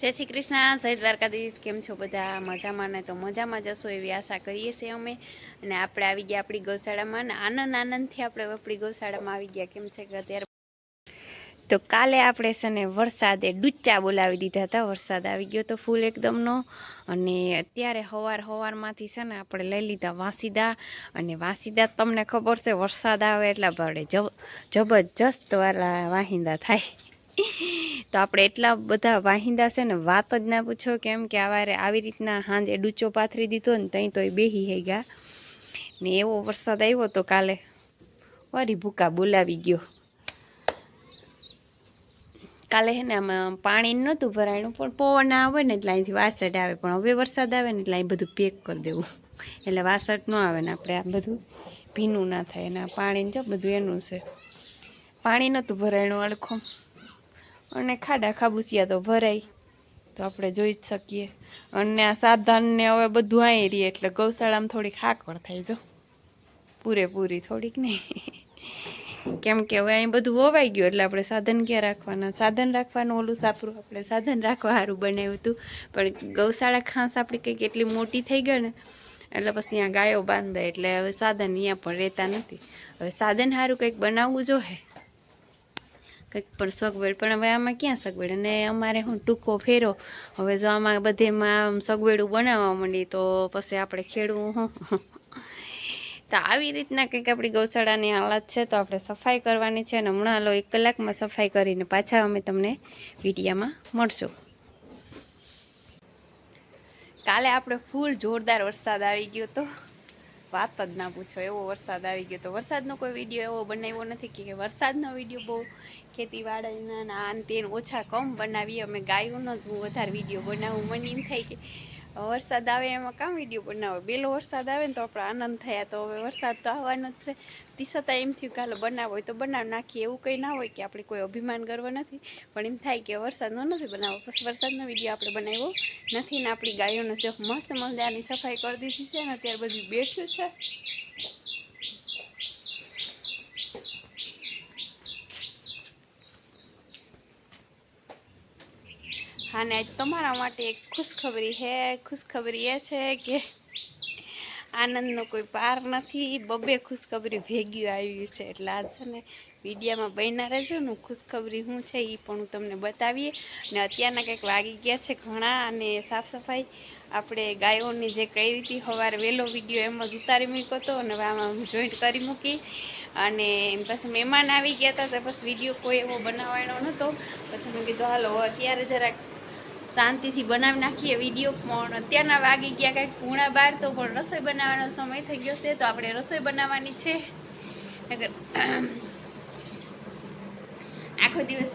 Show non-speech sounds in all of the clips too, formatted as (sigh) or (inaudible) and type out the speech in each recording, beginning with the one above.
જય શ્રી કૃષ્ણ, જય દ્વારકાધીશ, કેમ છો બધા? મજામાં ને તો મજામાં જશો એવી આશા કરીએ છીએ અમે. અને આપણે આવી ગયા આપણી ગૌશાળામાં અને આનંદ આનંદથી આપણે આપણી ગૌશાળામાં આવી ગયા. કેમ છે કે અત્યારે તો કાલે આપણે છે ને વરસાદે ડુચ્ચા બોલાવી દીધા હતા. વરસાદ આવી ગયો તો ફૂલ એકદમનો. અને અત્યારે હવાર હવારમાંથી છે ને આપણે લઈ લીધા વાંસીદા. અને વાંસીદા તમને ખબર છે, વરસાદ આવે એટલા ભાડે જબરજસ્ત વાળા વાહિંદા થાય. તો આપણે એટલા બધા વાહિંદા છે ને, વાત જ ના પૂછો કેમ કે આવારે આવી રીતના હાંજે ડૂચો પાથરી દીધો ને ત્યાં તો એ બેહી હે ગયા ને એવો વરસાદ આવ્યો તો કાલે વારી ભૂકા બોલાવી ગયો. કાલે હે ને આમાં પાણી નહોતું ભરાયણું, પણ પવન આવે ને એટલે અહીંથી વાસટ આવે, પણ હવે વરસાદ આવે ને એટલે અહીં બધું પેક કરી દેવું. એટલે વાસટ ન આવે ને આપણે આ બધું ભીનું ના થાય અને પાણી જો બધું એનું છે. પાણી નહોતું ભરાયણું અડખો. અને ખાડા ખાબુસિયા તો ભરાય. તો આપણે જોઈ જ શકીએ. અને આ સાધનને હવે બધું અહીં રહીએ એટલે ગૌશાળામાં થોડીક હાકળ થાય જો. પૂરેપૂરી થોડીક નહીં કેમ કે હવે અહીં બધું વવાઈ ગયું એટલે આપણે સાધન ક્યાં રાખવાના? સાધન રાખવાનું ઓલું સાપરું, આપણે સાધન રાખવા સારું બનાવ્યું હતું. પણ ગૌશાળા ખાસ આપણી કંઈક એટલી મોટી થઈ ગઈ ને, એટલે પછી અહીંયા ગાયો બાંધે એટલે હવે સાધન અહીંયા પણ રહેતા નથી. હવે સાધન સારું કંઈક બનાવવું જોઈએ કંઈક પણ સગવડ પણ હવે આમાં ક્યાં સગવડ અને અમારે હું ટૂંકો ફેરો, હવે જો આમાં બધેમાં સગવડું બનાવવા માંડી, તો પછી આપણે ખેડવું, હું તો આવી રીતના કંઈક આપણી ગૌશાળાની હાલત છે, તો આપણે સફાઈ કરવાની છે, અને હમણાં હાલો એક કલાકમાં સફાઈ કરીને પાછા અમે તમને વિડીયામાં મળશું. કાલે આપણે ફૂલ જોરદાર વરસાદ આવી ગયો તો વાત જ ના પૂછો, એવો વરસાદ આવી ગયો તો વરસાદનો કોઈ વીડિયો એવો બનાવ્યો નથી કે વરસાદનો વીડિયો બહુ ખેતીવાડીના આન આ ને ઓછા કમ બનાવીએ, અમે ગાયોનો જ હું વધારે વીડિયો બનાવું, મને એમ થાય કે વરસાદ આવે એમાં કામ વીડિયો બનાવે? બેલો વરસાદ આવે ને તો આપણે આનંદ થયા, તો હવે વરસાદ તો આવવાનો જ છે. તી છતાં એમ થયું કાલે બનાવો હોય તો બનાવ નાખીએ. એવું કંઈ ના હોય કે આપણે કોઈ અભિમાન ગર્વ નથી. પણ એમ થાય કે વરસાદનો નથી બનાવો. પછી વરસાદનો વીડિયો આપણે બનાવ્યો નથી ને આપણી ગાયોને મસ્ત મજાની સફાઈ કરી દીધી છે ને અત્યારે બધું બેઠું છે. હા ને આજ તમારા માટે એક ખુશખબરી છે ખુશખબરી એ છે કે આનંદનો કોઈ પાર નથી, બબે ખુશખબરી ભેગી આવી છે. એટલે આજ છે ને વિડીયામાં બન્યા રહેજો ને ખુશખબરી શું છે એ પણ હું તમને બતાવીએ. ને અત્યારના કંઈક વાગી ગયા છે ઘણા અને સાફ સફાઈ આપણે ગાયોની જે કઈ હતી સવારે વહેલો વીડિયો એમ જ ઉતારી મૂક્યો હતો અને આમાં જોઈન્ટ કરી મૂકી. અને એમ પછી મહેમાન આવી ગયા હતા, તો પછી વીડિયો કોઈ એવો બનાવવાનો નહોતો. પછી મેં કીધું, હાલો, અત્યારે જરાક શાંતિથી બનાવી નાખીએ વીડિયો. પણ અત્યારના વાગી ગયા કાંઈક પૂણા બાર, તો પણ રસોઈ બનાવવાનો સમય થઈ ગયો છે, તો આપણે રસોઈ બનાવવાની છે. આખો દિવસ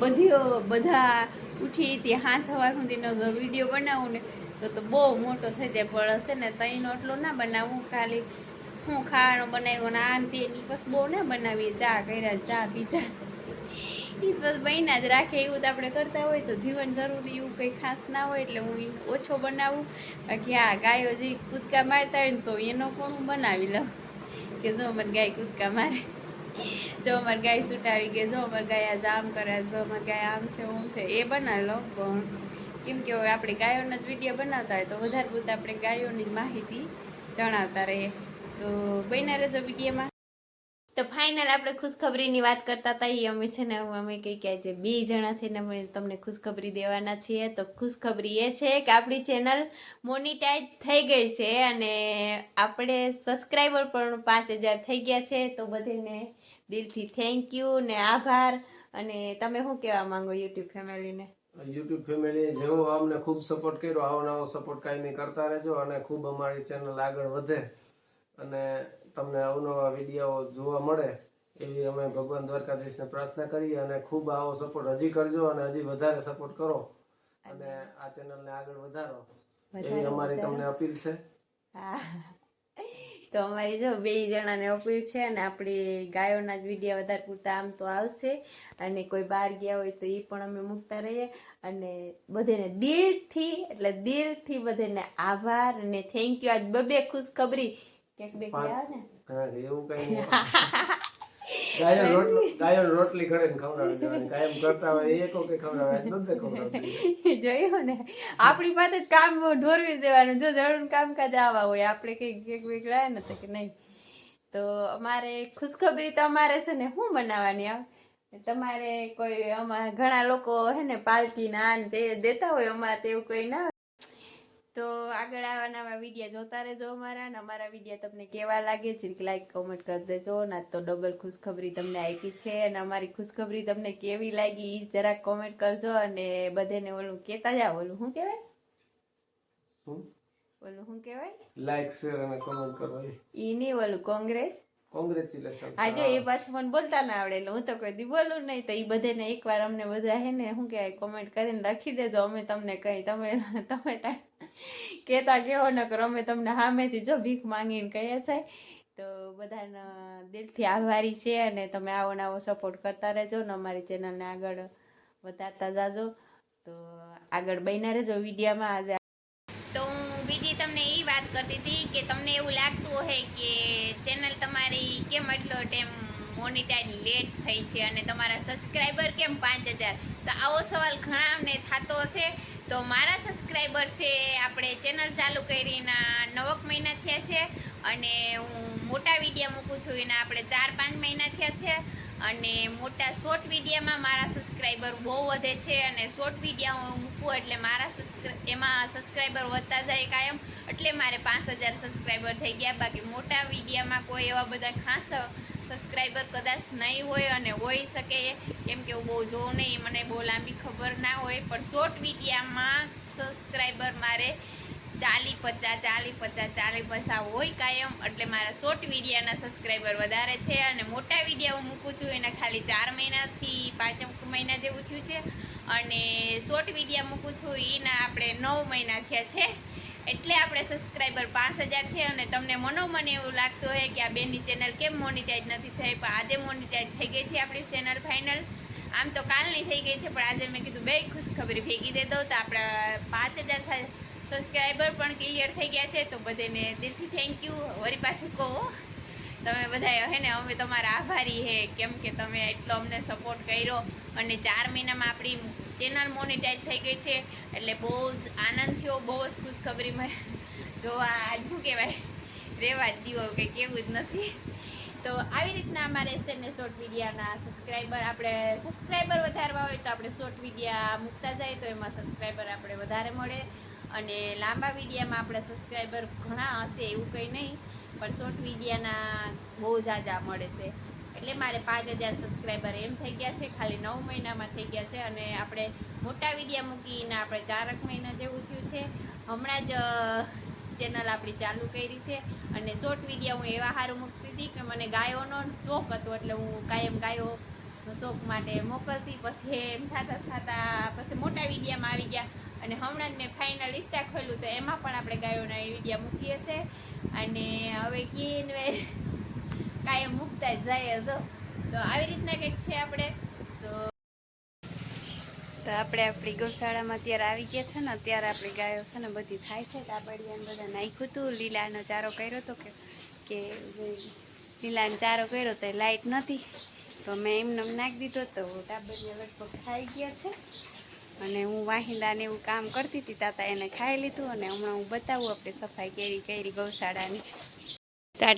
બધી બધા ઉઠી તે હાથ સવાર સુધીનો વીડિયો બનાવું ને, તો તો બહુ મોટો થઈ જાય. પણ હશે ને તઈનો એટલો ના બનાવું, ખાલી હું ખાવાનું બનાવ્યું ને આ તે બસ બહુ ના બનાવીએ. ચા કર્યા, ચા પીધા. ઈ બસ બહેના જ રાખે એવું તો આપણે કરતા હોય તો જીવન જરૂરી, એવું કંઈ ખાસ ના હોય એટલે હું ઓછો બનાવું. બાકી હા ગાયો જે કૂદકા મારતા હોય ને તો એનો પણ હું બનાવી લઉં. કે જો અમારી ગાય કૂદકા મારે. જો અમારી ગાય છૂટાવી ગઈ, જો અમારી ગાય આજ આમ કરે, જો અમારી ગાય આમ છે, ઓમ છે, એ બનાવી લો પણ કેમ કે હવે આપણે ગાયોના જ વીડિયો બનાવતા હોય તો વધારે પૂરતા આપણે ગાયોની જ માહિતી જણાવતા રહીએ. તો બન્યા રહેજો વિડીયોમાં. તો ફાઇનલ આપણે ખુશખબરીની વાત કરતા હતા એ અમે છે ને અમે કંઈ કહે છે બે જણા થઈને અમે તમને ખુશખબરી દેવાના છીએ. તો ખુશખબરી એ છે કે આપણી ચેનલ મોનિટાઈઝ થઈ ગઈ છે અને આપણે સબસ્ક્રાઈબર પણ પાંચ હજાર થઈ ગયા છે. તો બધાને દિલથી થેન્ક યુ ને આભાર. અને તમે શું કહેવા માંગો યુટ્યુબ ફેમિલીને? યુટ્યુબ ફેમિલી જેવો અમને ખૂબ સપોર્ટ કર્યો, આવો નવો સપોર્ટ કાયમી કરતા રહેજો અને ખૂબ અમારી ચેનલ આગળ વધે. અને તમને અવનવા વીડિયો જોવા મળે એવી અમે ભગવાન દ્વારકાધીશને પ્રાર્થના કરીએ અને ખૂબ આવો સપોર્ટ હજી કરજો અને હજી વધારે સપોર્ટ કરો. અને આ ચેનલને આગળ વધારો. એવી અમારી તમને અપીલ છે. તો અમારી જો બે જણાને અપીલ છે અને આપણી ગાયોના જ વિડીયા વધારે પૂરતા આમ તો આવશે. અને કોઈ બહાર ગયા હોય તો એ પણ અમે મૂકતા રહીએ. અને બધાને દિલથી એટલે દિલથી બધાને આભાર અને થેન્ક યુ આજ બબે ખુશ ખબરી ક્યાંક બે ને. એવું કઈ નહીં. (laughs) ગાયો રોટલો રોટલી ઘડીને ખવડાવી દેવાની. કાયમ કરતા હોય એકો કે ખવડાવે નથી ખવડાવતી (laughs) જોયું ને? આપણી પાસે જ કામ ઢોરવી દેવાનું. જો જરૂર કામકાજ આવા હોય આપણે કંઈક કેક બેક લાવે નથી કે નહીં. તો અમારે ખુશખબરી તો અમારે છે ને શું બનાવવાની આવે તમારે કોઈ અમારા ઘણા લોકો હે ને પાલકી ના તે દેતા હોય અમારે તેવું કોઈ ના. તો આગળ આવા નવા વીડિયો જોતા રહેજો અમારા ને અમારા વિડીયા તમને કેવા લાગે છે લાઈક કોમેન્ટ કરી દેજો. ના તો ડબલ ખુશખબરી તમને આપી છે અને અમારી ખુશખબરી તમને કેવી લાગી એ જરાક કોમેન્ટ કરજો અને બધાને ઓલું કહેતા જાઓ ઓલું શું કહેવાય? ઓલું શું કહેવાય? લાઈક શેર અને કોમેન્ટ કરો ઈ નહીં ઓલું કોંગ્રેસ? કોંગ્રેચ્યુલેશન આ જો એ પાછું મને બોલતા ના આવડે એટલે હું તો કોઈ દી બોલું નહીં. તો એ બધાને એકવાર અમને બધા હે ને શું કહેવાય કોમેન્ટ કરીને લખી દેજો. અમે તમને કંઈ તમે તમે કહેતા કેવો ન કરો અમે તમને સામેથી જો ભીખ માંગીને કહીએ છે, તો બધાને દિલથી આભારી છે અને તમે આવો ને આવો સપોર્ટ કરતા રહેજો ને અમારી ચેનલને આગળ વધારતા જાજો. તો આગળ બન્યા રહેજો વિડીયામાં આજે. તો હું બીજી તમને એ વાત કરતી હતી કે તમને એવું લાગતું હોય કે ચેનલ તમારી કેમ એટલો ટાઈમ મોનિટાઈઝ લેટ થઈ છે અને તમારા સબસ્ક્રાઈબર કેમ પાંચ હજાર? તો આવો સવાલ ઘણાને થતો હશે. તો મારા સબસ્ક્રાઈબર છે, આપણે ચેનલ ચાલુ કરીના નવક મહિના થયા છે અને હું મોટા વિડીયા મૂકું છું, એના આપણે ચાર પાંચ મહિના થયા છે અને મોટા શોર્ટ વિડીયામાં મારા સબસ્ક્રાઈબર બહુ વધે છે અને શોર્ટ વિડીયા હું મૂકું એટલે મારા એમાં સબસ્ક્રાઈબર વધતા જાય કાયમ એટલે મારે પાંચ હજાર સબસ્ક્રાઈબર થઈ ગયા. બાકી મોટા વિડીયામાં કોઈ એવા બધા ખાસ સબસ્ક્રાઈબર કદાચ નહીં હોય અને હોઈ શકે, કેમ કે હું બહુ જોઉં નહીં, મને બહુ લાંબી ખબર ના હોય, પણ શોર્ટ વિડીયામાં સબસ્ક્રાઈબર મારે ચાલી પચાસ ચાલી પચાસ ચાલી પચાસ હોય કાયમ, એટલે મારા શોર્ટ વિડીયાના સબસ્ક્રાઈબર વધારે છે અને મોટા વિડીયા હું મૂકું છું એના ખાલી ચાર મહિનાથી પાંચ મહિના જેવું થયું છે. અને શોર્ટ વિડીયા મૂકું છું, એના આપણે નવ મહિના થયા છે. એટલે આપણે સબસ્ક્રાઈબર પાંચ હજાર છે અને તમને મનોમન એવું લાગતું હોય કે આ બેનની ચેનલ કેમ મોનિટાઈઝ નથી થઈ? પણ આજે મોનિટાઈઝ થઈ ગઈ છે આપણી ચેનલ ફાઇનલ આમ તો કાલની થઈ ગઈ છે, પણ આજે મેં કીધું બે ખુશખબરી ભેગી દે દઉં તો આપણા પાંચ હજાર સબસ્ક્રાઈબર પણ ક્લિયર થઈ ગયા છે, તો બધાને દિલથી થેન્ક યુ વરી પાછું કહો, તમે બધા હે ને, અમે તમારા આભારી હે, કેમ કે તમે એટલો અમને સપોર્ટ કર્યો. અને ચાર મહિનામાં આપણી ચેનલ મોનિટાઈઝ થઈ ગઈ છે એટલે બહુ જ આનંદ થયો, બહુ જ ખુશખબરીમાં જોવા આજ શું કહેવાય? રહેવા જ દીવો કે કેવું જ નથી. તો આવી રીતના અમારે છે ને શોર્ટ વિડીયાના સબસ્ક્રાઈબર આપણે સબસ્ક્રાઈબર વધારવા હોય તો આપણે શોર્ટ વિડીયા મૂકતા જાય તો એમાં સબસ્ક્રાઈબર આપણે વધારે મળે. અને લાંબા વિડીયામાં આપણે સબસ્ક્રાઈબર ઘણા હશે એવું કંઈ નહીં, પણ શોર્ટ વિડીયાના બહુ ઝાઝા મળે છે. એટલે મારે પાંચ હજાર સબસ્ક્રાઈબર એમ થઈ ગયા છે, ખાલી નવ મહિનામાં થઈ ગયા છે અને આપણે મોટા વિડીયા મૂકીને આપણે ચારક મહિના જેવું થયું છે. હમણાં જ ચેનલ આપણી ચાલુ કરી છે અને શોર્ટ વિડીયા હું એવા સારું મૂકતી હતી કે મને ગાયોનો શોખ હતો એટલે હું કાયમ ગાયો શોખ માટે મોકલતી. પછી એમ થતાં થતાં, પછી મોટા વિડીયામાં આવી ગયા અને હમણાં જ મેં ફાઇનલ ઇન્સ્ટા ખોલ્યું તો એમાં પણ આપણે ગાયોના વિડીયા મૂકીએ છીએ અને હવે કીન કાયમ મૂકતા જ જાય જો તો આવી રીતના કંઈક છે આપણે? તો તો આપણે આપણી ગૌશાળામાં અત્યારે આવી ગયા છે ને, અત્યારે આપણી ગાયો છે ને બધી થાય છે. કાબડિયાને બધા નાખ્યું હતું, લીલાનો ચારો કર્યો હતો કે કે લીલાનો ચારો કર્યો તો લાઇટ નથી તો મેં એમને એમ નાખી દીધો તો ટાબરિયા લગભગ ખાઈ ગયા છે. અને હું વાહિંદાને એવું કામ કરતી હતી, તાતા એને ખાઈ લીધું અને હમણાં હું બતાવું આપણે સફાઈ કેવી કરી ગૌશાળાની. આ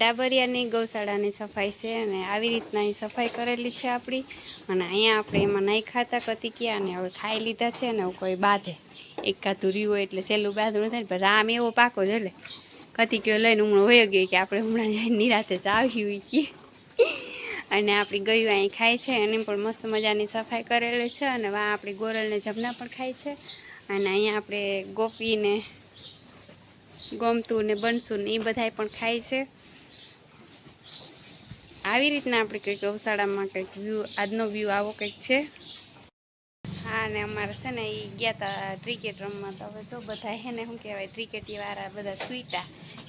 ગૌશાળાની સફાઈ છે અને આવી રીતના અહીં સફાઈ કરેલી છે આપણી. અને અહીંયા આપણે એમાં નહીં ખાતા કતિક્યા અને હવે ખાઈ લીધા છે અને કોઈ બાંધે. એક કાતું રહ્યું હોય એટલે સહેલું બાંધવું થાય પણ રામ એવો પાકો છે એટલે કતિક્યો લઈને હમણાં વયો ગયો કે આપણે હમણાં નિરાતે જ આવી હોય કે. અને આપણી ગયું અહીં ખાય છે એને પણ મસ્ત મજાની સફાઈ કરેલી છે અને વા આપણી ગોરલને જમના પણ ખાય છે. અને અહીંયા આપણે ગોપીને ગમતું ને બનશું ને એ બધાય પણ ખાય છે. આવી રીતના આપણે કંઈક ગૌશાળામાં કંઈક વ્યૂ આજનો વ્યૂ આવો કંઈક છે. હા, ને અમારે છે ને એ ગયા હતા ક્રિકેટ રમવા, તો હવે તો બધા હે ને શું કહેવાય ક્રિકેટીવાળા બધા સુઈટા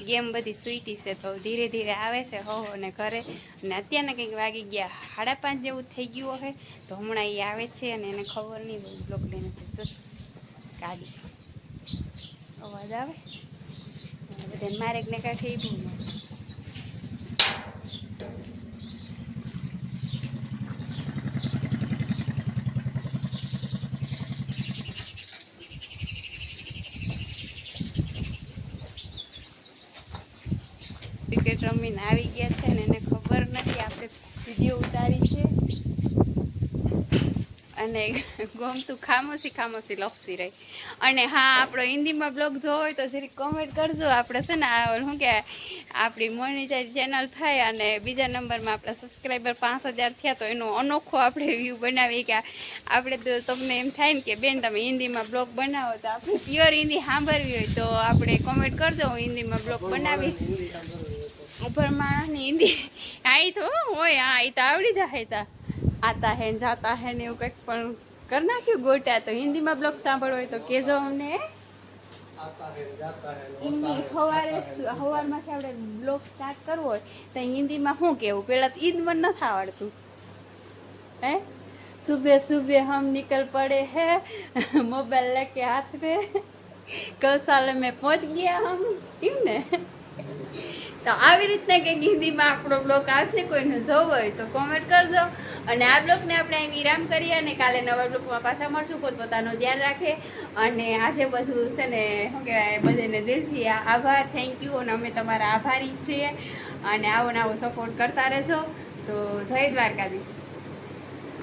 ગેમ બધી સુઈટી છે, તો ધીરે ધીરે આવે છે, હો હો, ને ઘરે. અને અત્યારને કંઈક વાગી ગયા, સાડા પાંચ જેવું થઈ ગયું હોય તો હમણાં એ આવે છે અને એને ખબર નહીં હોય, બ્લોક લઈને ગાડી અવાજ આવે? બધા મારે ને કાંઠે એ ક્રિકેટ રમીને આવી ગયા છે ને એને ખબર નથી આપણે વીડિયો ઉતારી છે. અને ગમતું ખામોશી ખામોશી લપસી રહી. અને હા આપણો હિન્દીમાં બ્લોગ જોવો હોય તો જરીક કોમેન્ટ કરજો. આપણે છે ને આ શું કે આપણી મોનિટાઈઝ ચેનલ થાય અને બીજા નંબરમાં આપણા સબસ્ક્રાઈબર પાંચ હજાર થયા તો એનો અનોખો આપણે વ્યૂ બનાવીએ કે આપણે તો તમને એમ થાય ને કે બેન તમે હિન્દીમાં બ્લોગ બનાવો તો આપણે પ્યોર હિન્દી સાંભળવી હોય તો આપણે કોમેન્ટ કરજો હું હિન્દીમાં બ્લોગ બનાવીશ. પણ માણસની હિન્દી આઈ તો હોય, આ તો આવડી જાય તા. આતા હે જાતા હે ને એવું કંઈક પણ કરી નાખ્યું ગોટા તો. હિન્દીમાં બ્લોગ સાંભળવો હોય તો કેજો અમને. એમની સવારે સવારમાંથી આપણે બ્લોગ સ્ટાર્ટ કરવો હોય તો હિન્દીમાં શું કહેવું? પહેલાં તો ઈદ મને નથી આવડતું. હે? સુબે સુબે હમ નિકલ પડે હે. મોબાઈલ લેકે હાથ. પે ગૌશાલા મેં પહોંચ ગયા હમ. એમ ને? તો આવી રીતના કંઈક હિન્દીમાં આપણો બ્લોગ આવશે, કોઈને જોવો હોય તો કોમેન્ટ કરજો. અને આ બ્લોગને આપણે અહીં વિરામ કરીએ અને કાલે નવા બ્લોગમાં પાછા મળશું. પોતપોતાનું ધ્યાન રાખે. અને આજે બધું છે ને, શું કહેવાય, બધાને દિલથી આભાર. થેન્ક યુ અને અમે તમારા આભારી છીએ. અને આવો ને આવો સપોર્ટ કરતા રહેજો. તો જય દ્વારકાધીશ.